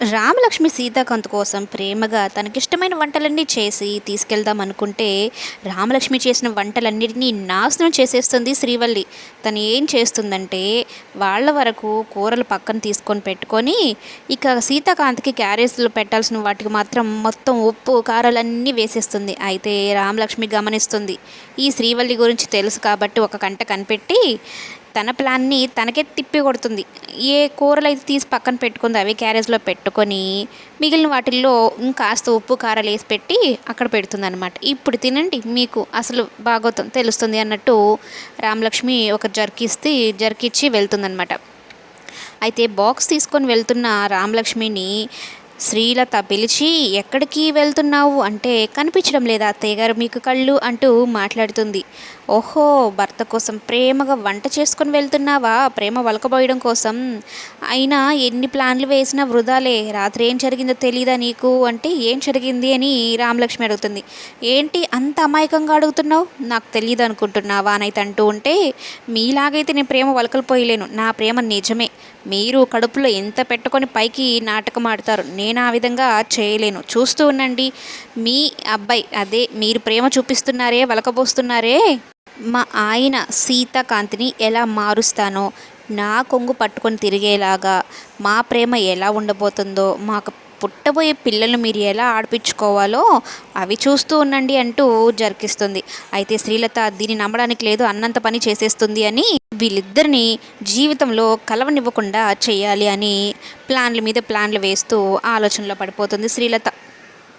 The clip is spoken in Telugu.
రామలక్ష్మి సీతాకాంత్ కోసం ప్రేమగా తనకిష్టమైన వంటలన్నీ చేసి తీసుకెళ్దాం అనుకుంటే రామలక్ష్మి చేసిన వంటలన్నిటినీ నాశనం చేసేస్తుంది శ్రీవల్లి. తను ఏం చేస్తుందంటే వాళ్ళ వరకు కూరలు పక్కన తీసుకొని పెట్టుకొని ఇక సీతాకాంత్కి క్యారేజ్లో పెట్టాల్సిన వాటికి మాత్రం మొత్తం ఉప్పు కారాలన్నీ వేసేస్తుంది. అయితే రామలక్ష్మి గమనిస్తుంది. ఈ శ్రీవల్లి గురించి తెలుసు కాబట్టి ఒక కంట కనిపెట్టి తన ప్లాన్ని తనకే తిప్పి కొడుతుంది. ఏ కూరలు అయితే తీసి పక్కన పెట్టుకుందో అవి క్యారేజ్లో పెట్టుకొని మిగిలిన వాటిల్లో ఇంకాస్త ఉప్పు కారాలు వేసి పెట్టి అక్కడ పెడుతుంది అనమాట ఇప్పుడు తినండి మీకు అసలు బాగోతం తెలుస్తుంది అన్నట్టు రామలక్ష్మి ఒక జర్కిస్తే జర్కిచ్చి వెళ్తుందనమాట అయితే బాక్స్ తీసుకొని వెళ్తున్న రామలక్ష్మిని శ్రీలత పిలిచి ఎక్కడికి వెళ్తున్నావు? అంటే కనిపించడం లేదా అత్తయ్య గారు మీకు కళ్ళు అంటూ మాట్లాడుతుంది. ఓహో భర్త కోసం ప్రేమగా వంట చేసుకొని వెళ్తున్నావా? ప్రేమ వలకబోయడం కోసం. అయినా ఎన్ని ప్లాన్లు వేసినా వృధాలే. రాత్రి ఏం జరిగిందో తెలీదా నీకు? అంటే ఏం జరిగింది? అని రామలక్ష్మి అడుగుతుంది. ఏంటి అంత అమాయకంగా అడుగుతున్నావు? నాకు తెలియదు అనుకుంటున్నావా? అని అయితే అంటూ ఉంటే మీలాగైతే నేను ప్రేమ వలకలు పోయలేను. నా ప్రేమ నిజమే. మీరు కడుపులో ఎంత పెట్టుకొని పైకి నాటకం ఆడతారు. నేను నేను ఆ విధంగా చేయలేను. చూస్తూ ఉండండి. మీ అబ్బాయి అదే మీరు ప్రేమ చూపిస్తున్నారే వలకబోస్తున్నారే మా ఆయన సీతాకాంతిని ఎలా మారుస్తానో నా కొంగు పట్టుకొని తిరిగేలాగా మా ప్రేమ ఎలా ఉండబోతుందో మాకు పుట్టబోయే పిల్లలు మీరు ఎలా ఆడిపించుకోవాలో అవి చూస్తూ ఉండండి అంటూ జరికిస్తుంది. అయితే శ్రీలత దీన్ని నమ్మడానికి లేదు అన్నంత పని చేసేస్తుంది అని వీళ్ళిద్దరిని జీవితంలో కలవనివ్వకుండా చేయాలి అని ప్లాన్ల మీద ప్లాన్లు వేస్తూ ఆలోచనలో పడిపోతుంది శ్రీలత.